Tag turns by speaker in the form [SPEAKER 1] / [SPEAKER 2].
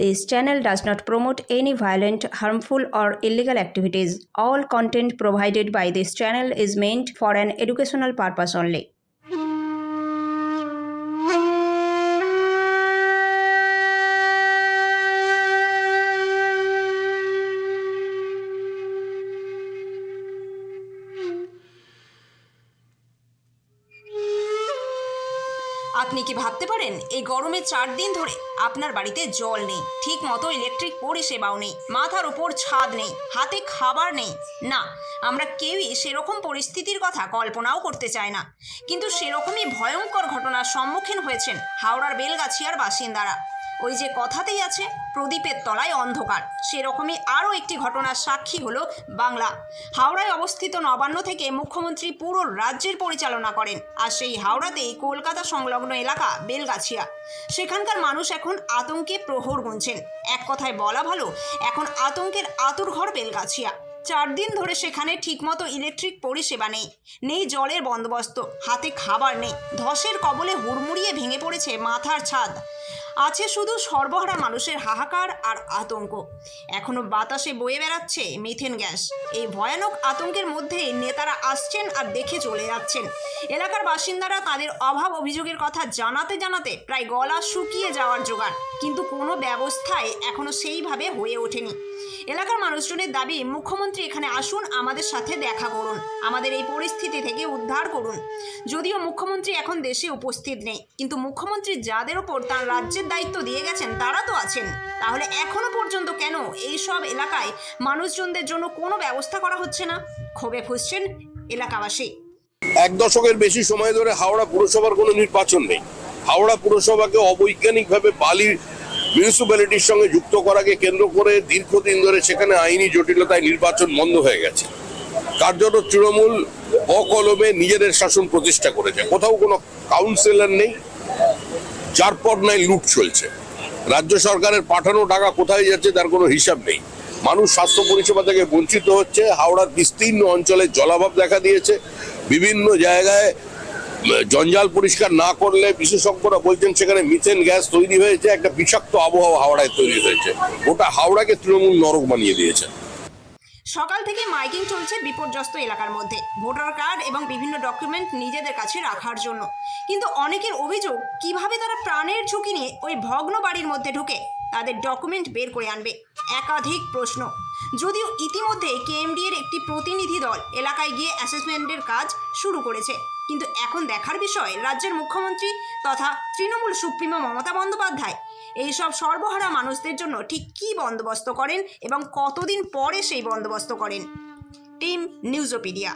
[SPEAKER 1] This channel does not promote any violent, harmful, or illegal activities. All content provided by this channel is meant for an educational purpose only.
[SPEAKER 2] আপনি কি ভাবতে পারেন এই গরমে চার দিন ধরে আপনার বাড়িতে জল নেই ঠিক মতো ইলেকট্রিক পরিষেবাও নেই, মাথার উপর ছাদ নেই, হাতে খাবার নেই। না, আমরা কেউই সেরকম পরিস্থিতির কথা কল্পনাও করতে চাই না। কিন্তু সেরকমই ভয়ঙ্কর ঘটনার সম্মুখীন হয়েছেন হাওড়ার বেলগাছিয়ার বাসিন্দারা। ওই যে কথাতেই আছে প্রদীপের তলায় অন্ধকার। সেরকমই আরও একটি ঘটনার সাক্ষী হলো বাংলা। হাওড়ায় অবস্থিত নবান্ন থেকে মুখ্যমন্ত্রী পুরো রাজ্যের পরিচালনা করেন। আর সেই হাওড়াতেই কলকাতা সংলগ্ন এলাকা বেলগাছিয়া। সেখানকার মানুষ এখন আতঙ্কে প্রহর গুনছেন। এক কথায় বলা ভালো, এখন আতঙ্কের আতুরঘর বেলগাছিয়া। চার দিন ধরে সেখানে ঠিকমতো ইলেকট্রিক পরিষেবা নেই। নেই জলের বন্দোবস্ত, হাতে খাবার নেই। ধসের কবলে হুড়মুড়িয়ে ভেঙে পড়েছে মাথার ছাদ। আছে শুধু সর্বহারা মানুষের হাহাকার আর আতঙ্ক। এখনও বাতাসে বয়ে বেড়াচ্ছে মিথেন গ্যাস। এই ভয়ানক আতঙ্কের মধ্যে নেতারা আসছেন আর দেখে চলে যাচ্ছেন। এলাকার বাসিন্দারা তাদের অভাব অভিযোগের কথা জানাতে জানাতে প্রায় গলা শুকিয়ে যাওয়ার জোগাড়। কিন্তু কোনো ব্যবস্থায় এখনও সেইভাবে হয়ে ওঠেনি। এলাকার মানুষজনের দাবি, মুখ্যমন্ত্রী, এখানে আসুন, আমাদের সাথে দেখা করুন। আমাদের এই পরিস্থিতি থেকে উদ্ধার করুন। যদিও মুখ্যমন্ত্রী এখন দেশে উপস্থিত নেই। কিন্তু মুখ্যমন্ত্রী যাদের ওপর তার রাজ্যের দায়িত্ব দিয়ে গেছেন, তারা তো আছেন। তাহলে এখনও পর্যন্ত কেন এই সব এলাকায় মানুষজনদের জন্য কোনো ব্যবস্থা করা হচ্ছে না? ক্ষোভে ফুসছেন এলাকাবাসী।
[SPEAKER 3] এক দশকের বেশি সময় ধরে হাওড়া পুরসভার কোনো নির্বাচন নেই। হাওড়া পুরসভাকে অবৈজ্ঞানিকভাবে বালির মিউনিসিপ্যালিটির সঙ্গে যুক্ত করাকে কেন্দ্র করে দীর্ঘদিন ধরে সেখানে আইনি জটিলতায় নির্বাচন বন্ধ হয়ে গেছে। কার্যত তৃণমূল অকলমে নিজেদের শাসন প্রতিষ্ঠা করেছে। কোথাও কোনো কাউন্সিলর নেই। পর নাই লুট চলছে। রাজ্য সরকারের পাঠানো টাকা কোথায় যাচ্ছে তার কোনো হিসাব নেই। মানুষ স্বাস্থ্য পরিষেবা থেকে বঞ্চিত হচ্ছে। হাওড়ার বিস্তীর্ণ অঞ্চলে জলাভাব দেখা দিয়েছে। বিভিন্ন জায়গায় জঞ্জাল পরিষ্কার না করলে বিশেষজ্ঞরা বলছেন সেখানে মিথেন গ্যাস তৈরি হয়েছে। একটা বিষাক্ত আবহাওয়া হাওড়ায় তৈরি হয়েছে। ওটা হাওড়াকে তৃণমূল নরক বানিয়ে দিয়েছে।
[SPEAKER 2] সকাল থেকে মাইকিং চলছে বিপর্যস্ত এলাকার মধ্যে। ভোটার কার্ড এবং বিভিন্ন ডকুমেন্ট নিজেদের কাছে রাখার জন্য। কিন্তু অনেকের অভিযোগ, কীভাবে তারা প্রাণের ঝুঁকি নিয়ে ওই ভগ্ন বাড়ির মধ্যে ঢুকে তাদের ডকুমেন্ট বের করে আনবে? একাধিক প্রশ্ন। যদিও ইতিমধ্যে কেএমডি এর একটি প্রতিনিধি দল এলাকায় গিয়ে অ্যাসেসমেন্টের কাজ শুরু করেছে। কিন্তু এখন দেখার বিষয়, রাজ্যের মুখ্যমন্ত্রী তথা তৃণমূল সুপ্রিমো মমতা বন্দ্যোপাধ্যায়। এই সব সর্বহারা মানুষদের জন্য ঠিক কী বন্দোবস্ত করেন এবং কতদিন পরে সেই বন্দোবস্ত করেন? Team Newzopedia.